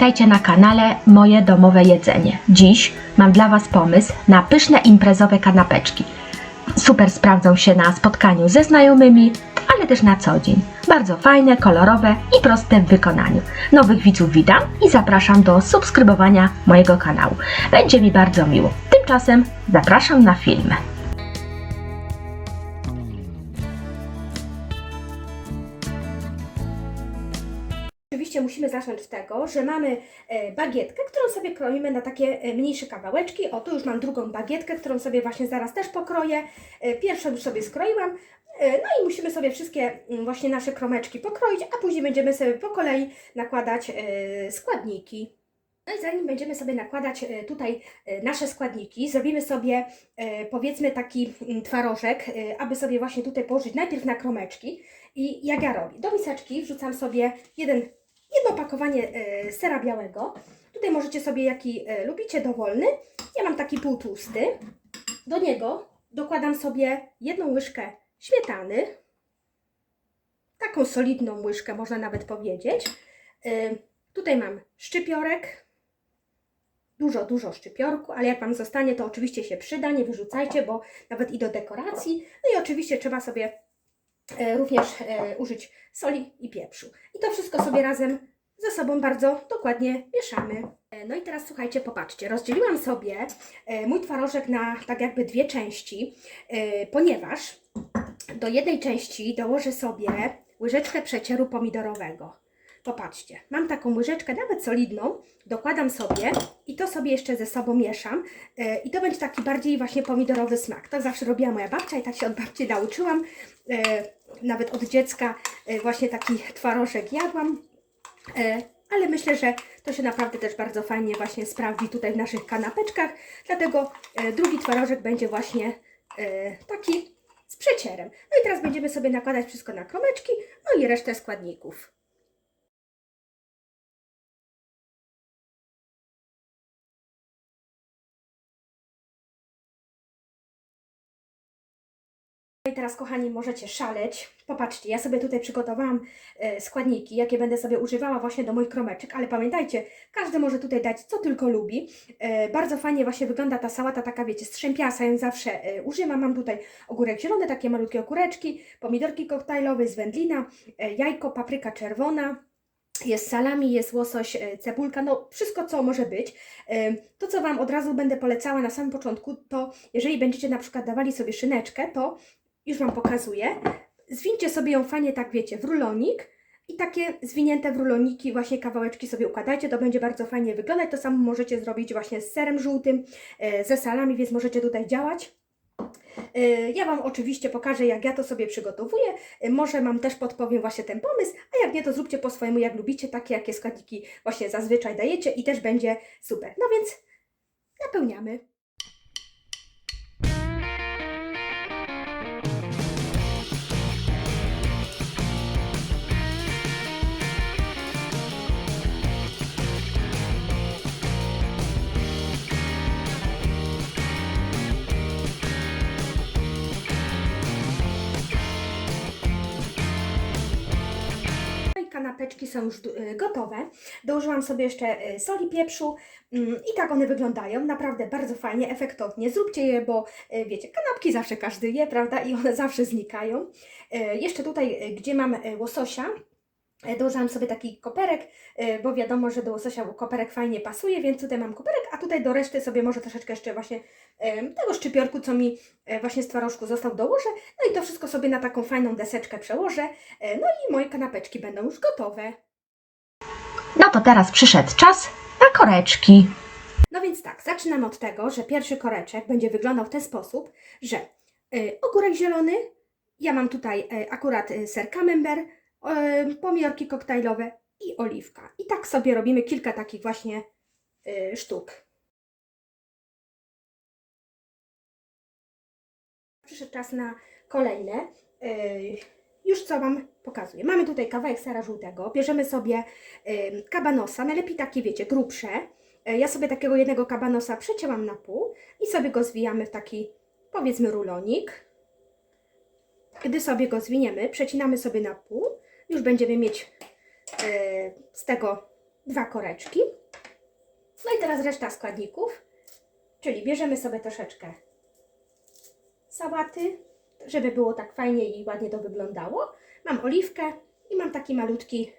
Witajcie na kanale Moje Domowe Jedzenie. Dziś mam dla Was pomysł na pyszne imprezowe kanapeczki. Super sprawdzą się na spotkaniu ze znajomymi, ale też na co dzień. Bardzo fajne, kolorowe i proste w wykonaniu. Nowych widzów witam i zapraszam do subskrybowania mojego kanału. Będzie mi bardzo miło. Tymczasem zapraszam na film. Oczywiście musimy zacząć od tego, że mamy e, bagietkę, którą sobie kroimy na takie e, mniejsze kawałeczki. O, tu już mam drugą bagietkę, którą sobie właśnie zaraz też pokroję. E, Pierwszą już sobie skroiłam. No i musimy sobie wszystkie mm, właśnie nasze kromeczki pokroić, a później będziemy sobie po kolei nakładać składniki. No i zanim będziemy sobie nakładać tutaj nasze składniki, zrobimy sobie powiedzmy taki mm, twarożek, aby sobie właśnie tutaj położyć najpierw na kromeczki. I jak ja robię? Do miseczki wrzucam sobie jeden jedno opakowanie sera białego. Tutaj możecie sobie jaki e, lubicie, dowolny. Ja mam taki półtłusty. Do niego dokładam sobie jedną łyżkę śmietany. Taką solidną łyżkę, można nawet powiedzieć. E, Tutaj mam szczypiorek. Dużo, dużo szczypiorku, ale jak Wam zostanie, to oczywiście się przyda, nie wyrzucajcie, bo nawet i do dekoracji. No i oczywiście trzeba sobie również e, użyć soli i pieprzu. I to wszystko sobie razem ze sobą bardzo dokładnie mieszamy. E, No i teraz słuchajcie, popatrzcie, rozdzieliłam sobie e, mój twarożek na tak jakby dwie części, e, ponieważ do jednej części dołożę sobie łyżeczkę przecieru pomidorowego. Popatrzcie, mam taką łyżeczkę nawet solidną, dokładam sobie i to sobie jeszcze ze sobą mieszam e, i to będzie taki bardziej właśnie pomidorowy smak. Tak zawsze robiła moja babcia i tak się od babci nauczyłam. Nawet od dziecka e, właśnie taki twarożek jadłam. E, ale myślę, że to się naprawdę też bardzo fajnie właśnie sprawdzi tutaj w naszych kanapeczkach, dlatego e, drugi twarożek będzie właśnie taki z przecierem. No i teraz będziemy sobie nakładać wszystko na kromeczki, no i resztę składników. I teraz, kochani, możecie szaleć. Popatrzcie, ja sobie tutaj przygotowałam e, składniki, jakie będę sobie używała właśnie do moich kromeczek, ale pamiętajcie, każdy może tutaj dać co tylko lubi. E, bardzo fajnie właśnie wygląda ta sałata, taka wiecie, strzępiasa, ją zawsze e, używam. Mam tutaj ogórek zielony, takie malutkie okureczki, pomidorki koktajlowe z wędlina, jajko, papryka czerwona, jest salami, jest łosoś, cebulka, no wszystko co może być. To co Wam od razu będę polecała na samym początku, to jeżeli będziecie na przykład dawali sobie szyneczkę, to już Wam pokazuję. Zwincie sobie ją fajnie, tak wiecie, w rulonik i takie zwinięte w ruloniki właśnie kawałeczki sobie układajcie, to będzie bardzo fajnie wyglądać. To samo możecie zrobić właśnie z serem żółtym, e, ze salami, więc możecie tutaj działać. E, Ja Wam oczywiście pokażę, jak ja to sobie przygotowuję. E, Może Wam też podpowiem właśnie ten pomysł, a jak nie, to zróbcie po swojemu, jak lubicie, takie jakie składniki właśnie zazwyczaj dajecie i też będzie super. No więc napełniamy. Kanapeczki są już y, gotowe. Dołożyłam sobie jeszcze y, soli, pieprzu mm, i tak one wyglądają. Naprawdę bardzo fajnie, efektownie. Zróbcie je, bo y, wiecie, kanapki zawsze każdy je, prawda? I one zawsze znikają. Jeszcze tutaj, gdzie mam łososia, dołożyłam sobie taki koperek, y, bo wiadomo, że do łososia koperek fajnie pasuje, więc tutaj mam koperek, a tutaj do reszty sobie może troszeczkę jeszcze właśnie em, tego szczypiorku, co mi e, właśnie z twarożku został, dołożę. No i to wszystko sobie na taką fajną deseczkę przełożę. E, No i moje kanapeczki będą już gotowe. No to teraz przyszedł czas na koreczki. No więc tak, zaczynam od tego, że pierwszy koreczek będzie wyglądał w ten sposób, że ogórek zielony, ja mam tutaj akurat ser camembert, y, pomidorki koktajlowe i oliwka. I tak sobie robimy kilka takich właśnie y, sztuk. Przyszedł czas na kolejne. Y, już co Wam pokazuję. Mamy tutaj kawałek sera żółtego, bierzemy sobie kabanosa, najlepiej takie wiecie, grubsze. E, Ja sobie takiego jednego kabanosa przecięłam na pół i sobie go zwijamy w taki, powiedzmy, rulonik. Gdy sobie go zwiniemy, przecinamy sobie na pół, już będziemy mieć e, z tego dwa koreczki. No i teraz reszta składników, czyli bierzemy sobie troszeczkę sałaty, żeby było tak fajnie i ładnie to wyglądało. Mam oliwkę i mam taki malutki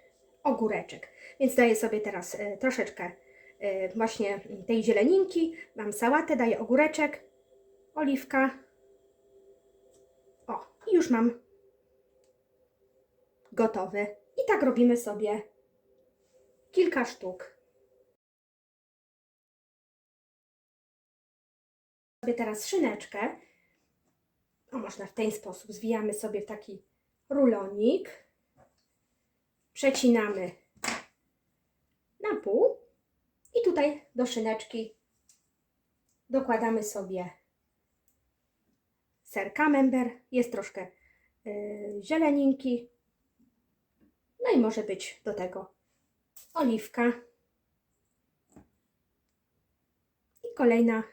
ogóreczek, więc daję sobie teraz e, troszeczkę e, właśnie tej zieleninki. Mam sałatę, daję ogóreczek, oliwka. O, i już mam gotowy. I tak robimy sobie kilka sztuk. Sobie teraz szyneczkę. O, można w ten sposób. Zwijamy sobie w taki rulonik. Przecinamy na pół. I tutaj do szyneczki dokładamy sobie ser camembert. Jest troszkę yy, zieleninki. No i może być do tego oliwka. I kolejna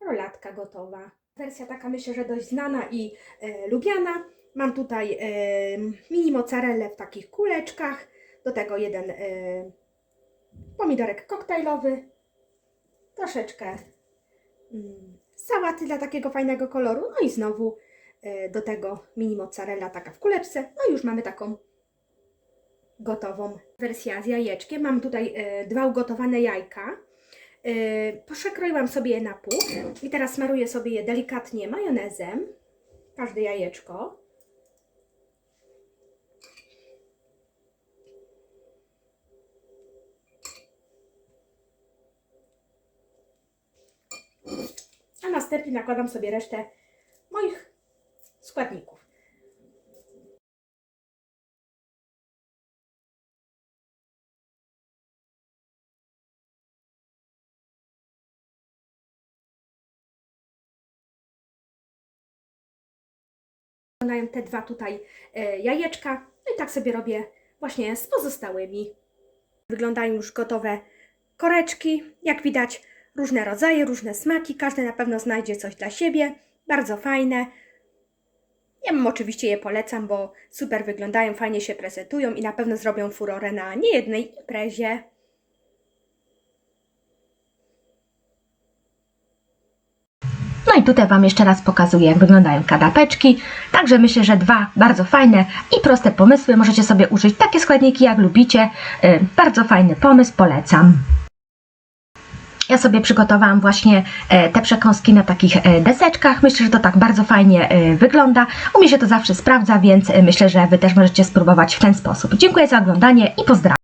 rolatka gotowa. Wersja taka myślę, że dość znana i e, lubiana. Mam tutaj e, mini mozzarellę w takich kuleczkach. Do tego jeden e, pomidorek koktajlowy. Troszeczkę mm, sałaty dla takiego fajnego koloru. No i znowu e, do tego mini mozzarella taka w kuleczce. No i już mamy taką gotową wersję z jajeczkiem. Mam tutaj e, dwa ugotowane jajka. E, Przekroiłam sobie je na pół i teraz smaruję sobie je delikatnie majonezem. Każde jajeczko. A następnie nakładam sobie resztę moich składników. Wyglądają te dwa tutaj e, jajeczka. No i tak sobie robię właśnie z pozostałymi. Wyglądają już gotowe koreczki. Jak widać, różne rodzaje, różne smaki. Każdy na pewno znajdzie coś dla siebie. Bardzo fajne. Ja bym oczywiście je polecam, bo super wyglądają, fajnie się prezentują i na pewno zrobią furorę na niejednej imprezie. No i tutaj Wam jeszcze raz pokazuję, jak wyglądają kanapeczki. Także myślę, że dwa bardzo fajne i proste pomysły. Możecie sobie użyć takie składniki, jak lubicie. Y, Bardzo fajny pomysł, polecam. Ja sobie przygotowałam właśnie e, te przekąski na takich e, deseczkach. Myślę, że to tak bardzo fajnie e, wygląda. U mnie się to zawsze sprawdza, więc myślę, że Wy też możecie spróbować w ten sposób. Dziękuję za oglądanie i pozdrawiam.